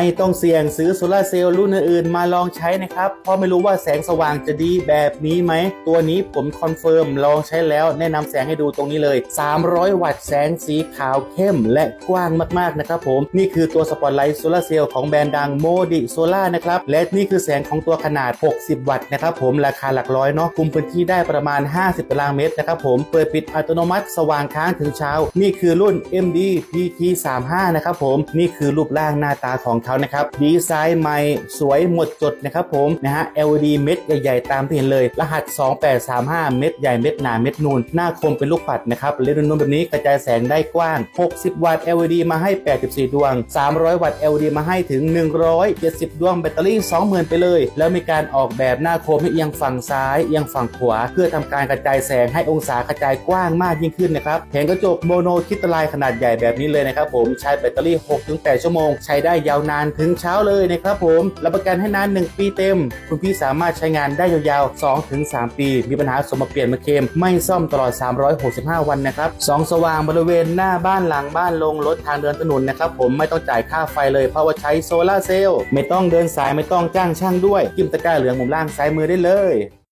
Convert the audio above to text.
ไม่ต้องเสี่ยงซื้อโซลาเซลล์รุ่นอื่นมาลองใช้นะครับ เพราะไม่รู้ว่าแสงสว่างจะดีแบบนี้ไหม ตัวนี้ผมคอนเฟิร์มลองใช้แล้วแนะนำแสงให้ดูตรงนี้เลย 300 วัตต์แสงสีขาวเข้มและกว้างมากๆนะครับผม นี่คือตัวสปอตไลท์โซลาเซลล์ของแบรนด์ดังโมดิโซล่านะครับ และนี่คือแสงของตัวขนาด 60 วัตต์นะครับผมราคาหลักร้อยเนาะคุมพื้นที่ได้ประมาณ 50ตารางเมตรนะครับผมเปิดปิดอัตโนมัติสว่างค้างถึงเช้า นี่คือรุ่น MD PT 35 นะครับผมนี่คือรูปร่างหน้าตาของเขานะครับดีไซน์ใหม่สวยหมดจดนะครับผมนะฮะ LED เม็ดใหญ่ๆ ตามที่เห็นเลย รหัส 2835 เม็ดใหญ่เม็ดหนาเม็ดนูนหน้าคมเป็นลูกปัดนะครับเลนส์นูนแบบนี้กระจายแสงได้กว้าง 60 วัตต์ LED มาให้ 84 ดวง 300 วัตต์ LED มาให้ถึง 170 ดวงแบตเตอรี่ 20,000 ไปเลย แล้วมีการออกแบบหน้าโคมให้เอียงฝั่งซ้ายเอียงฝั่งขวา เพื่อทำการกระจายแสงให้องศากระจายกว้างมากยิ่งขึ้นนะครับแผงกระจกโมโนคริสตัลไลขนาดใหญ่แบบนี้เลยนะครับผมใช้แบตเตอรี่ 6-8 ชั่วโมง ใช้ได้ยาวนานถึงเช้าเลยนะครับผมรับประกันให้นาน 1 ปีเต็ม คุณพี่สามารถใช้งานได้ยาวๆ 2-3 ปี มีปัญหาสมมาเปลี่ยนมาเคมไม่ซ่อมตลอด 365 วันนะครับสองสว่างบริเวณหน้าบ้านหลังบ้านลงรถทางเดินถนนนะครับผมไม่ต้องจ่ายค่าไฟเลยเพราะว่าใช้โซลาร์เซลล์ไม่ต้องเดินสายไม่ต้องจ้างช่างด้วยจิ้มตะกร้าเหลืองมุมล่างซ้ายมือได้เลย